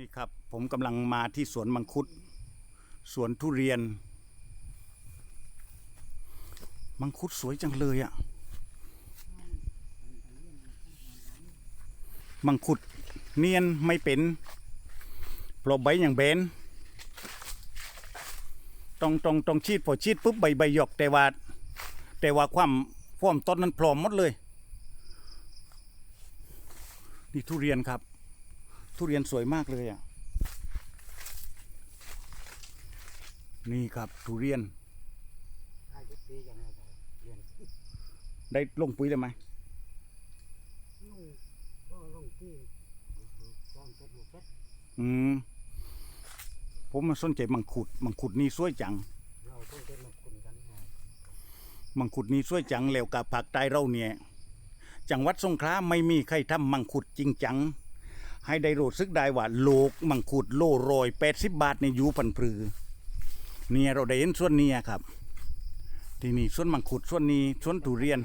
นี่ครับผมกำลังมาที่สวนมังคุด สวนทุเรียน มังคุดสวยจังเลยอะ่ะ มังคุดเนียนไม่เป็นเพราะใบอย่างเบนต้องต้องต้องชีดพอชีดปุ๊บใบใบหยกแต่ว่า แต่ว่าความความต้นนั้นพร้อมหมดเลย นี่ทุเรียนครับ ทุเรียนสวยมากเลยอะ นี่ครับทุเรียน ได้ลงปุ๋ยได้ไหมอืม ผมมาสนใจมังคุด มังคุดนี่สวยจัง มังคุดนี่สวยจังแล้วกับภาคใต้เราเนี่ย จังหวัดสงขลาไม่มีใครทำมังคุดจริงจัง ให้ได้รู้สึกได้ว่าโลกมังคุดโลโรยแปดสิบบาทในยูพันปรือเนี่ยเราได้เห็นส่วนเนี้ครับ ที่นี่ส่วนมังคุดส่วนนี้ส่วนทุเรียน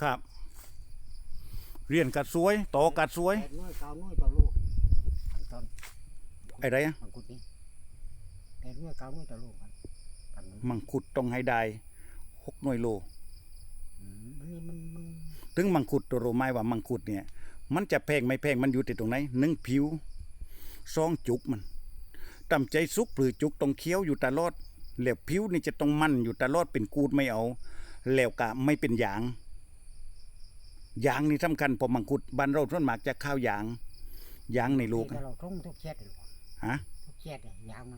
ครับ เรียนกัดสวยต่อกัดสวยอะไรอะมังคุดต้องให้ได้หกหน่วยโล mình mình mình ถึงมังคุดตัวรู้ไหมว่ามังคุดเนี่ย มันจะแพงไม่แพงมันอยู่ที่ตรงไหนหนึ่งผิวสองจุกมันตำใจสุกหรือจุกต้องเคี้ยวอยู่ตลอดแล้วผิวนี่จะต้องมันอยู่ตลอดเป็นกูดไม่เอาแล้วกะไม่เป็นยางยางนี่สำคัญเพอมังคุดบ้านเราส่วนมากจะข้าวยางยางในลูก Thì là không thuốc chết rồi ฮะ thuốc chết rồi dao nó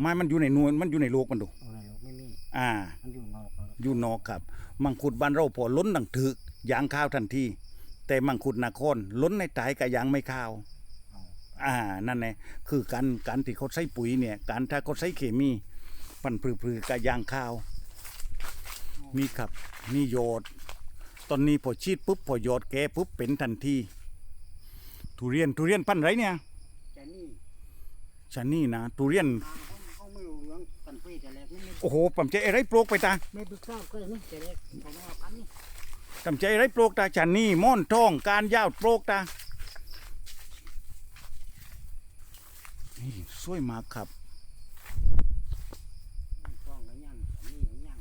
ไม้มันอยู่ในนวลมันอยู่ในโลกมันดู Ôi này lũ mới mi อ่า nó dùng ngọt rồi อยู่นอกครับ มังคุดบ้านเราพอล้นดังถึก ยางข้าวทันทีแต่มังคุดนครล้นในตายกับยางไม่ข้าว Ờ. อ่านั่นแหละคือการการที่เขาใช้ปุ๋ยเนี่ยการถ้าเขาใช้เคมีปันปลือๆกับยางข้าวนี่ครับนี่โยดตอนนี้พอชีดปุ๊บพอโยดแกปุ๊บเป็นทันทีทุเรียนทุเรียนพันธุ์ไรเนี่ย Chả ni ชะนี่นะทุเรียน À, không không mới lũ lắm cần phi chả lẹ mới โอ้โหปั๊มใจอะไรโปรกไปตา mới bước sao cái này chả lẹ chả lẹ cắn đi ทำใจไรโปรกตาชะนี่ม่อนทองการยาวโปรกตานี่สวยมากครับ con cái nhang ni cái nhang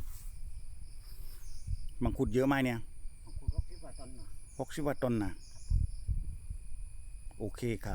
มังคุดเยอะไหมเนี่ย mà cô có cái bà tân mà หกสิบว่าต้นนะโอเคครับ